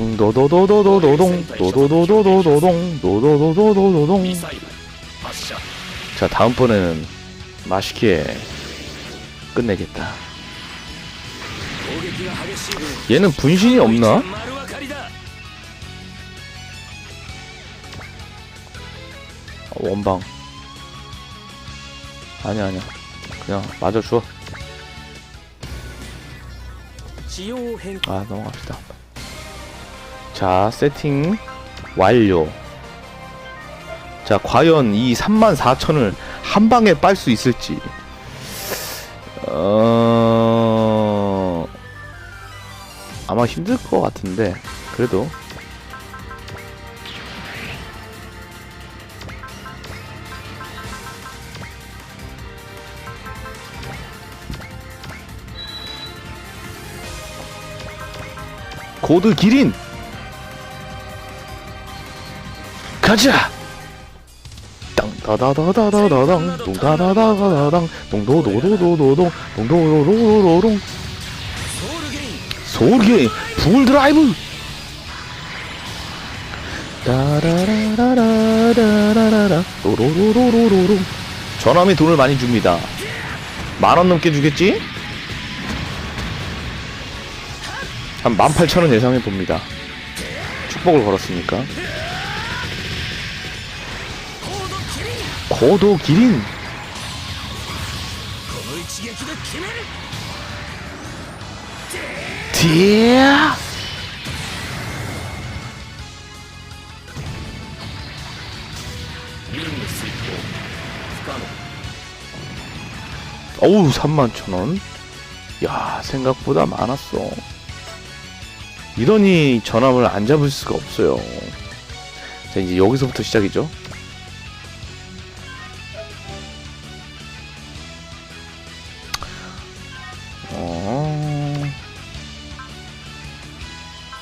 노도도도도도동 노도도도도도동 노도도도도도동 자 다음번에는 맛있게 끝내겠다 얘는 분신이 없나? 원방 아니야 아니야 그냥 맞아 주워 아 넘어갑시다 자 세팅 완료. 자 과연 이 34,000을 한 방에 빨 수 있을지. 어... 아마 힘들 것 같은데 그래도. 고드 기린 가자. 땅다다다다다당 동다다다다당 동도도도도도동 동도로로로롱. 소울게임 드라이브. 따라라라라라라라 로로로로로롱. 전함이 돈을 많이 줍니다. 만 원 넘게 주겠지? 한 18,000원 예상해 봅니다. 축복을 걸었으니까. 고도 기린. 디아. 어우 31,000원. 야 생각보다 많았어. 이러니 전함을 안 잡을 수가 없어요. 자 이제 여기서부터 시작이죠.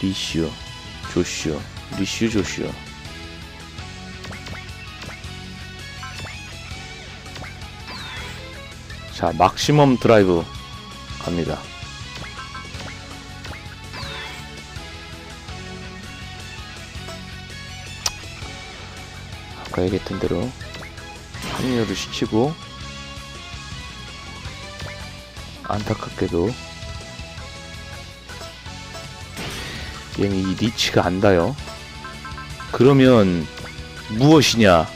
리슈 조슈 리슈 조슈 자 막시멈 드라이브 갑니다. 아까 얘기했던 대로 합류를 시키고 안타깝게도 얘는 이 리치가 안 닿아요. 그러면 무엇이냐?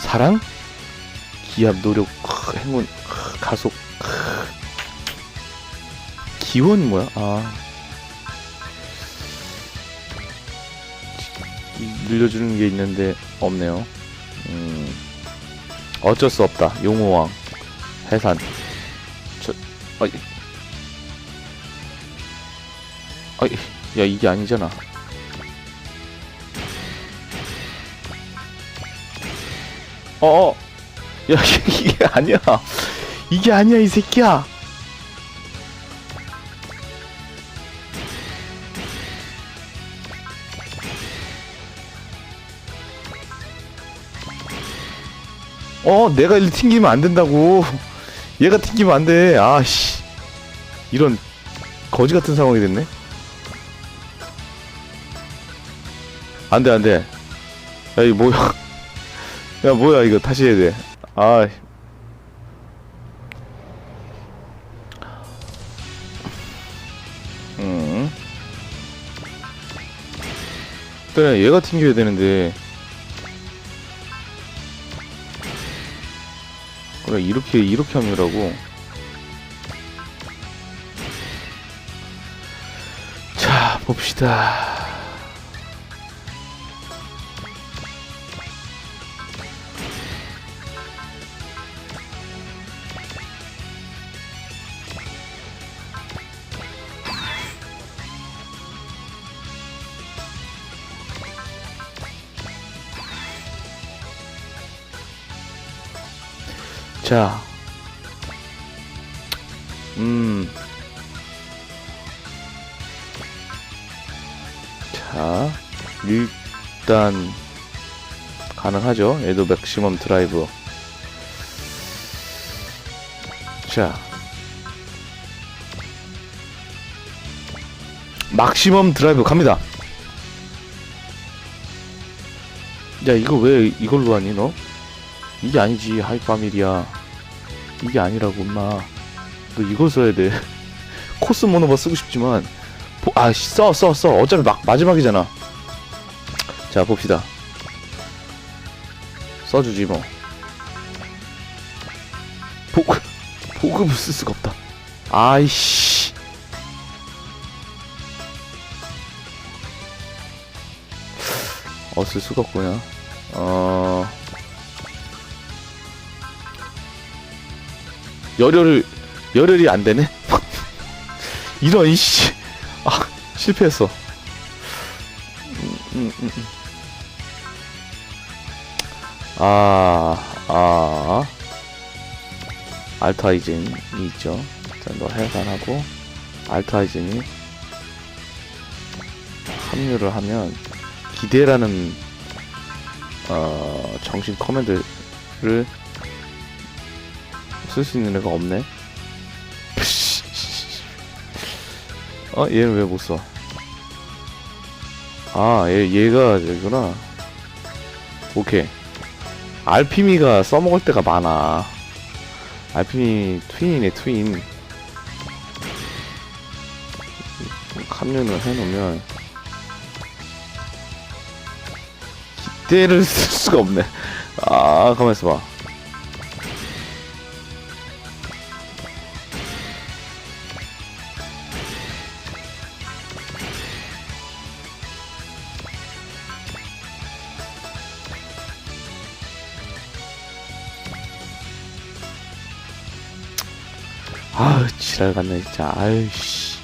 사랑? 기합, 노력, 크, 행운, 크, 가속, 크. 기원 뭐야? 아. 이- 늘려주는 게 있는데 없네요. 음. 어쩔 수 없다. 용호왕. 해산. 저, 어이. 어이. 야 이게 아니잖아. 어어. 야 이게 아니야. 이게 아니야 이 새끼야. 어 내가 일로 튕기면 안 된다고. 얘가 튕기면 안돼. 아씨. 이런 거지 같은 상황이 됐네 안돼 안돼. 야 이거 뭐야? 야 뭐야 이거 다시 해야 돼 아. 음. 그래 얘가 튕겨야 되는데. 그래 이렇게 이렇게 하느라고. 자 봅시다 자, 음, 자, 일단 가능하죠. 얘도 맥시멈 드라이브. 자, 막시멈 드라이브 갑니다. 야 이거 왜 이걸로 하니 너? 이게 아니지 하이파밀이야. 이게 아니라고 엄마. 너 이걸 써야 돼. 코스 모노바 쓰고 싶지만 아씨 써써 써. 어차피 막 마지막이잖아. 자 봅시다. 써주지 뭐. 보급 보급을 쓸 수가 없다. 아이씨. 어쓸 수가 없구나. 어 열혈을 열혈이 안 되네 이런 이씨 아 실패했어 음, 음, 음, 음. 아, 아, 알타이젠이 있죠. 자, 너 해산하고, 알타이젠이 합류를 하면, 기대라는, 어, 정신 커맨드를 쓸 수 있는 애가 없네? 어, 얘는 왜 못 써? 아, 얘, 얘가 저기구나. 오케이. 알피미가 써먹을 때가 많아. 알피미 트윈이네, 트윈. 합류를 해놓으면, 기대를 쓸 수가 없네. 아, 가만있어 봐. 아우, 지랄 같네, 진짜. 아유씨.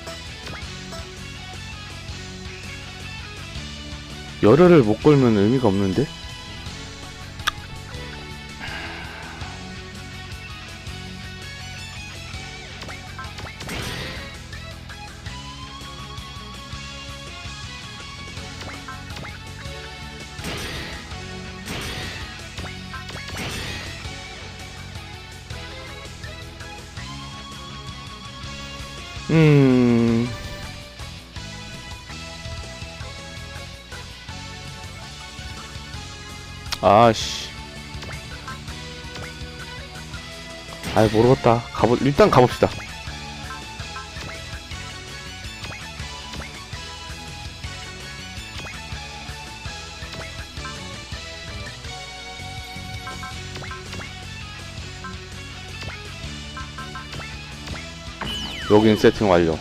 열혈을 못 걸면 의미가 없는데? 아씨. 아이 모르겠다. 가보 일단 가봅시다. 여긴 세팅 완료.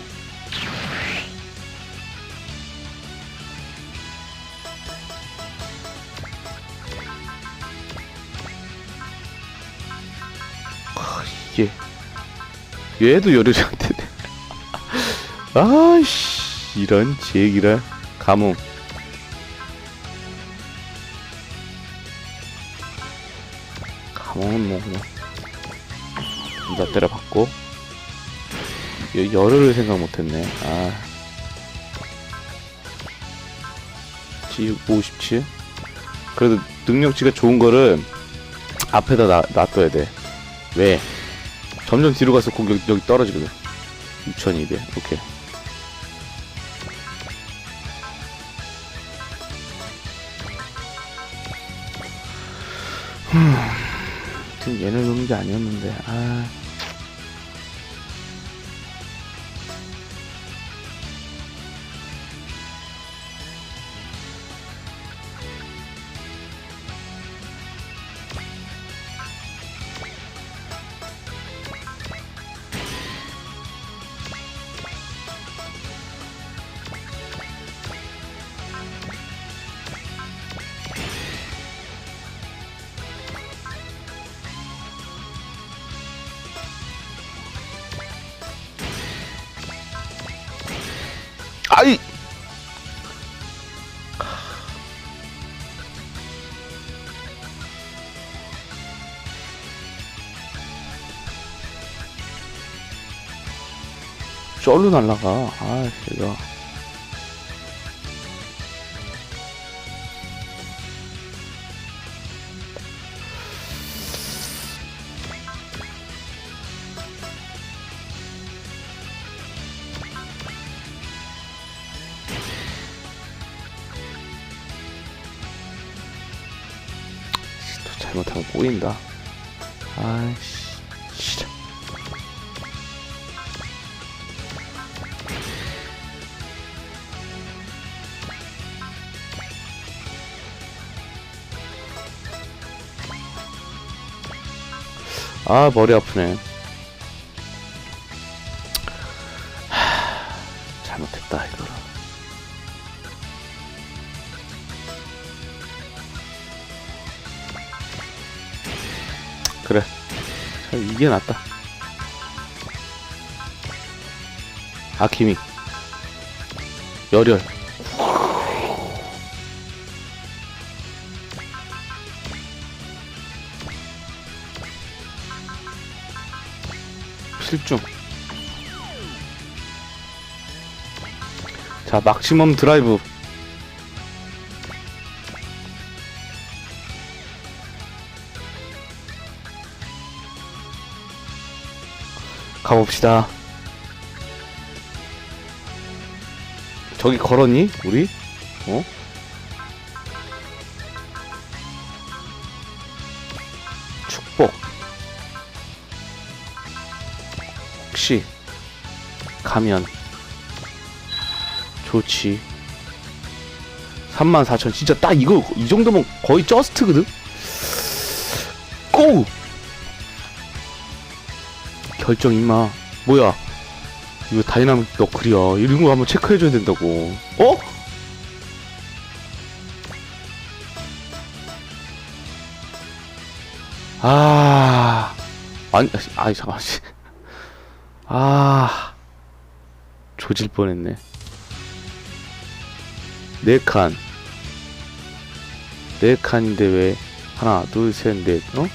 얘도 되네. 아이씨 이런 제기라 가뭄. 가뭄은 뭐 그냥 나 때려 받고 여, 열흘을 생각 못했네. 아. G 57. 그래도 능력치가 좋은 거를 앞에다 놔, 놔둬야 돼. 왜? 점점 뒤로 가서 공격력이 떨어지거든. 6200. 오케이. 얘를 놓는 게 아니었는데, 아. 쩔로 날라가. 아 제가 잘못하면 꼬인다. 아이씨. 아, 머리 아프네. 하, 잘못했다, 이거를. 그래. 참 이게 낫다. 아키미. 열혈. 필중. 자, 막시멈 드라이브. 가봅시다. 저기 걸었니? 우리? 어? 혹시 가면 좋지. 34,000 진짜 딱 이거 이 정도면 거의 저스트거든. 고! 결정 임마. 뭐야? 이거 다이나믹 너클이야. 이런 거 한번 체크해줘야 된다고. 어? 아, 아니, 아니 잠깐만. 씨. 아, 조질 뻔했네. 네 칸. 네 칸인데 왜 하나, 둘, 셋, 넷, 어?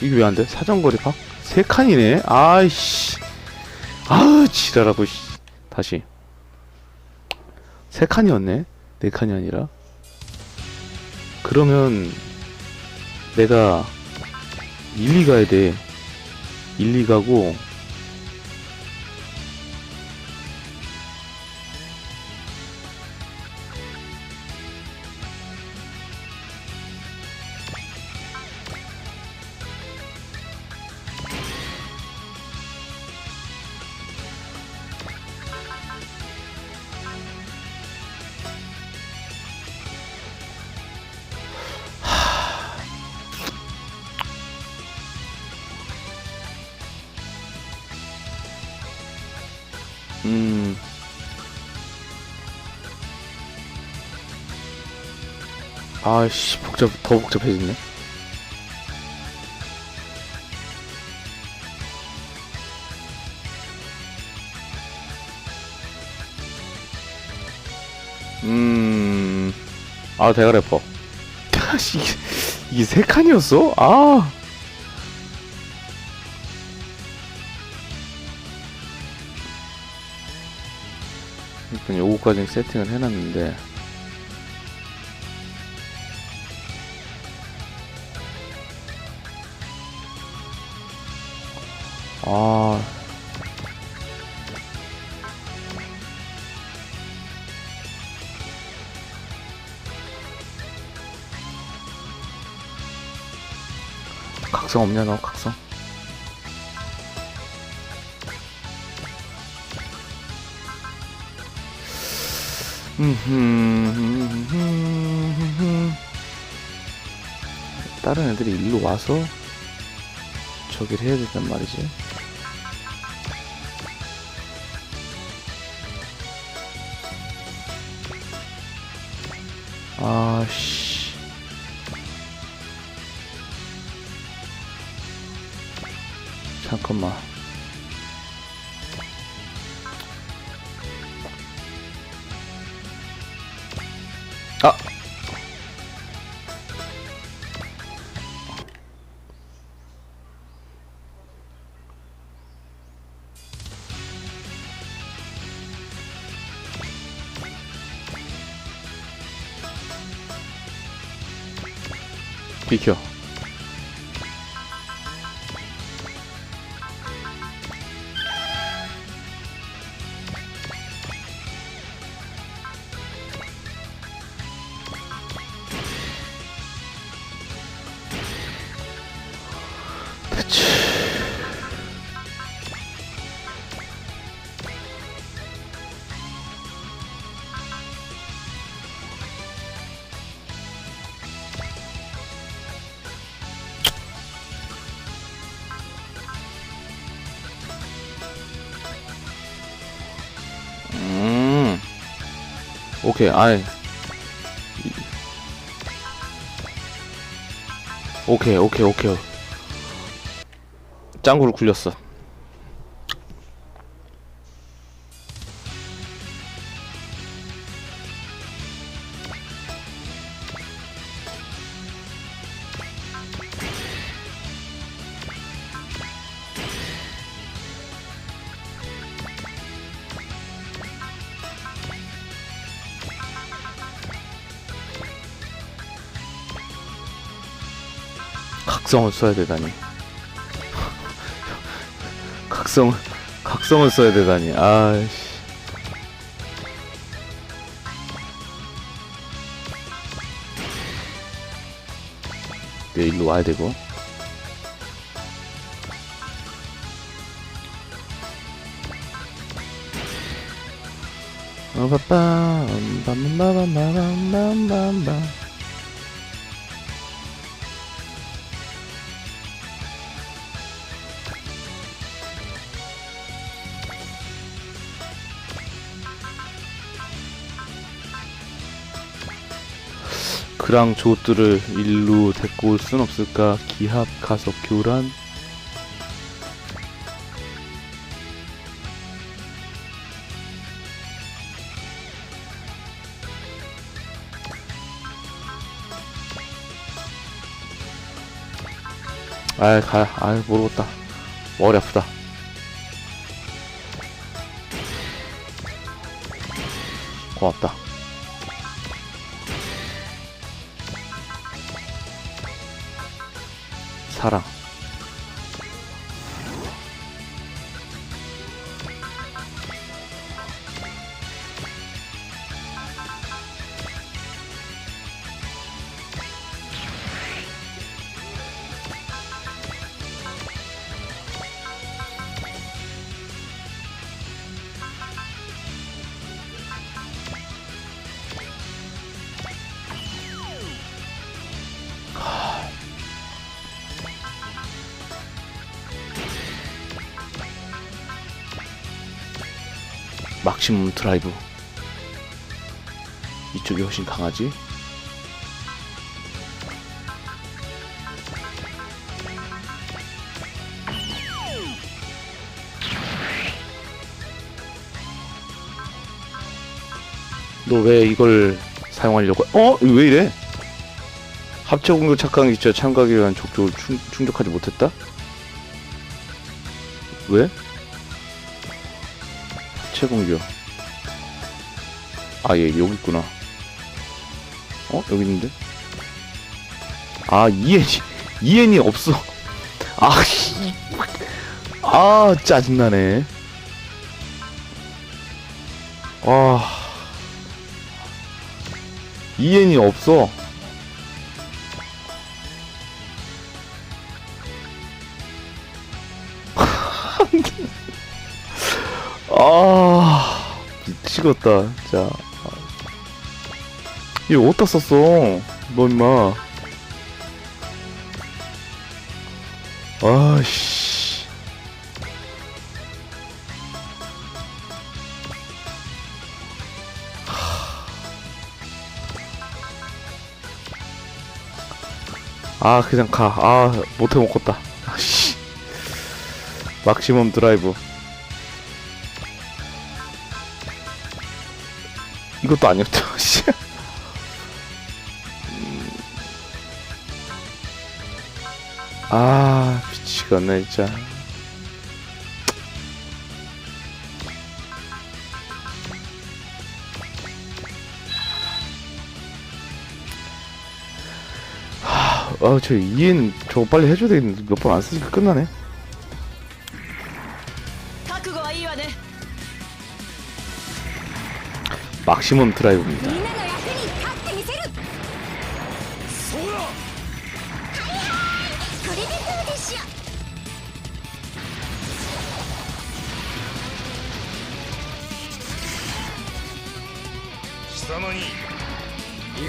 이게 왜 안 돼? 사정거리 파? 세 칸이네? 아이씨. 아우, 지랄하고, 씨. 다시. 세 칸이었네? 네 칸이 아니라. 그러면, 내가, 1, 2 가야 돼. 1, 2 가고, 음. 아씨, 복잡, 더 복잡해졌네. 음. 아, 대가 래퍼. 씨, 이게, 이게 세 칸이었어? 아. 일단 요거까지 세팅을 해놨는데. 아. 각성 없냐 너? 각성? 다른 애들이 일로 와서 저기를 해야 된단 말이지. 아씨. 잠깐만. あ。ピキュア 오케이 아이 이- 오케이 오케이 오케이. 짱구를 굴렸어 각성을 써야 되다니. 각성을 각성을 써야 되다니. 아이씨. 내 일로 와야 되고. 어바밤 빰빰빰빰빰빰빰 그랑 조들을 일로 데리고 올 순 없을까? 기합 가서 교란? 아이 가, 아이 모르겠다. 머리 아프다. 고맙다. 사랑. 막시멈 드라이브. 이쪽이 훨씬 강하지? 너 왜 이걸 사용하려고? 어? 왜 이래? 합체 공격 착강이 진짜 참가하기 위한 족족을 충, 충족하지 못했다? 왜? 합체 공격. 아, 얘 여기 있구나. 어? 여기 있는데? 아, 이엔이, 이엔이 없어. 아, 씨. 아, 짜증나네. 아. 이엔이 없어. 미치겠다, 진짜. 이거 어디다 썼어? 너 임마. 아씨. 아 그냥 가. 아 못해 먹겠다. 아씨. 막시멈 드라이브. 이것도 아니었죠. 씨. 아 미치겠네 진짜 아저 이해는 저거 빨리 해줘야 되겠는데 몇 번 안 쓰니까 끝나네 くしもんトライブみたいな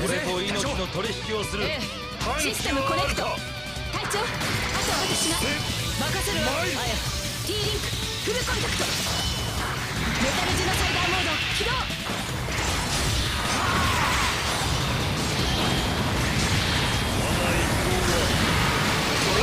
俺と命の取引をする、システムコネクト。隊長あとは私が。任せるわはや T リンクフルコンタクト。メタルジノサイダーモード起動。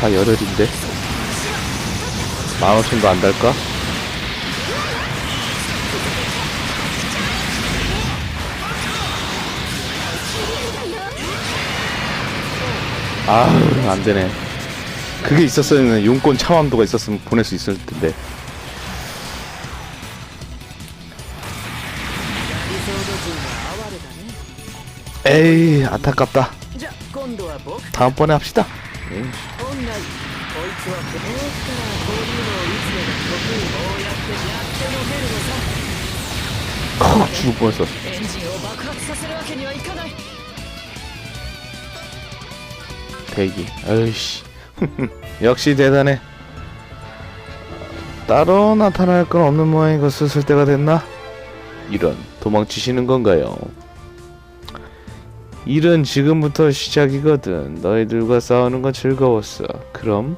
다 열흘인데? 만원천도 안 달까? 아 안되네. 그게 있었으면 용권 차원도가 있었으면 보낼 수 있을 텐데. 에이 안타깝다. 다음번에 합시다. 에이. こいつはこうしたらこういうのを打つのが得意こうやってやってのけるのさ 콕 죽을 뻔했어. エンジンを爆発させるわけにはいかない 대기. 아이씨. 역시 대단해. 따로 나타날 건 없는 모양이고 슬슬 때가 됐나? 이런 도망치시는 건가요? 일은 지금부터 시작이거든. 너희들과 싸우는 건 즐거웠어. 그럼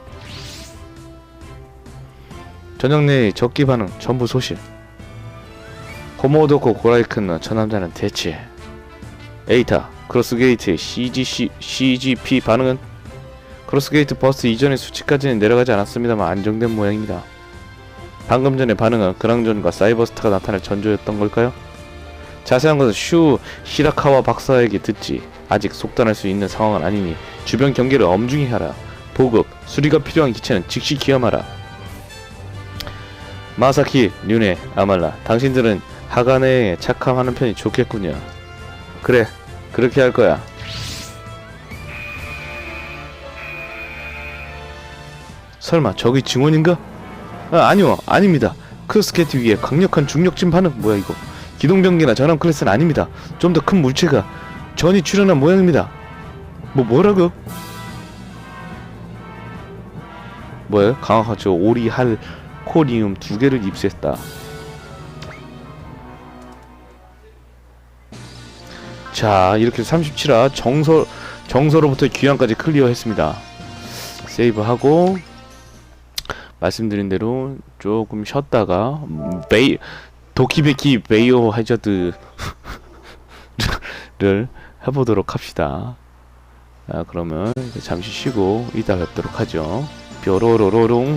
저녁 내 적기 반응 전부 소실. 호모도코 고라이큰 저 남자는 대체 에이타 크로스게이트 CGC, CGP 반응은 크로스게이트 버스 이전의 수치까지는 내려가지 않았습니다만 안정된 모양입니다. 방금 전의 반응은 그랑전과 사이버스타가 나타날 전조였던 걸까요? 자세한 것은 슈 히라카와 박사에게 듣지. 아직 속단할 수 있는 상황은 아니니 주변 경계를 엄중히 하라. 보급, 수리가 필요한 기체는 즉시 기함하라. 마사키, 류네, 아말라, 당신들은 하가네에 착함하는 편이 좋겠군요. 그래, 그렇게 할 거야. 설마 저기 증원인가? 아, 아니요, 아닙니다. 크로스케이트 위에 강력한 중력진 반응 뭐야 이거? 기동병기나 전함 클래스는 아닙니다. 좀 더 큰 물체가 전이 출현한 모양입니다. 뭐 뭐라고? 뭐예요? 강화하죠. 오리할 코리움 두 개를 입수했다. 자, 이렇게 37화 정서 정서로부터 귀환까지 클리어했습니다. 세이브하고 말씀드린 대로 조금 쉬었다가 음, 베이 도키베키 베이오 하저드를 해보도록 합시다. 자, 그러면 잠시 쉬고 이따 뵙도록 하죠. 뾰로로로롱